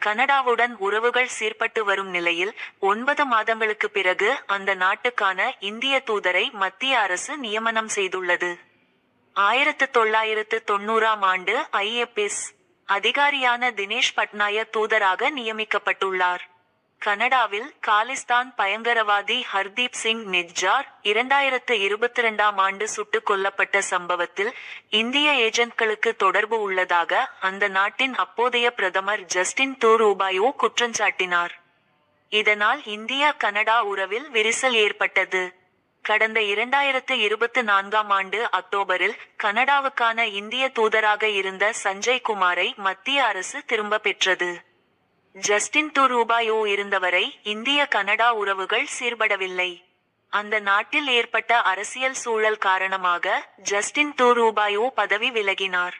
கனடாவுடன் உறவுகள் சீர்பட்டு வரும் நிலையில் ஒன்பது மாதங்களுக்கு பிறகு அந்த நாட்டுக்கான இந்திய தூதரை மத்திய அரசு நியமனம் செய்துள்ளது. ஆயிரத்து தொள்ளாயிரத்து தொண்ணூறாம் ஆண்டு ஐஎப்எஸ் அதிகாரியான தினேஷ் பட்நாயக் தூதராக நியமிக்கப்பட்டுள்ளார். கனடாவில் காலிஸ்தான் பயங்கரவாதி ஹர்தீப் சிங் நிஜ்ஜார் இரண்டாயிரத்து இருபத்தி இரண்டாம் ஆண்டு சுட்டுக் கொல்லப்பட்ட சம்பவத்தில் இந்திய ஏஜென்ட்களுக்கு தொடர்பு உள்ளதாக அந்த நாட்டின் அப்போதைய பிரதமர் ஜஸ்டின் தூரூபாயோ குற்றஞ்சாட்டினார் இதனால் இந்தியா கனடா உறவில் விரிசல் ஏற்பட்டது. கடந்த இரண்டாயிரத்து இருபத்தி நான்காம் ஆண்டு அக்டோபரில் கனடாவுக்கான இந்திய தூதராக இருந்த சஞ்சய் குமாரை மத்திய அரசு திரும்ப பெற்றது. ஜஸ்டின் துரூபாயோ இருந்தவரை இந்திய கனடா உறவுகள் சீர்படவில்லை. அந்த நாட்டில் ஏற்பட்ட அரசியல் சூழல் காரணமாக ஜஸ்டின் துரூபாயோ பதவி விலகினார்.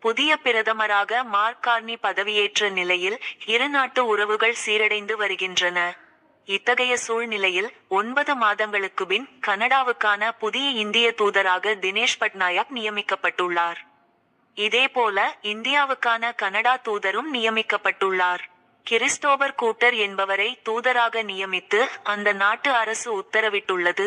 புதிய பிரதமராக மார்க் கார்னி பதவியேற்ற நிலையில் இரு நாட்டு உறவுகள் சீரடைந்து வருகின்றன. இத்தகைய சூழ்நிலையில் ஒன்பது மாதங்களுக்கு பின் கனடாவுக்கான புதிய இந்திய தூதராக தினேஷ் பட்நாயக் நியமிக்கப்பட்டுள்ளார். இதேபோல இந்தியாவுக்கான கனடா தூதரும் நியமிக்கப்பட்டுள்ளார். கிறிஸ்டோபர் கூட்டர் என்பவரை தூதராக நியமித்து அந்த நாட்டு அரசு உத்தரவிட்டுள்ளது.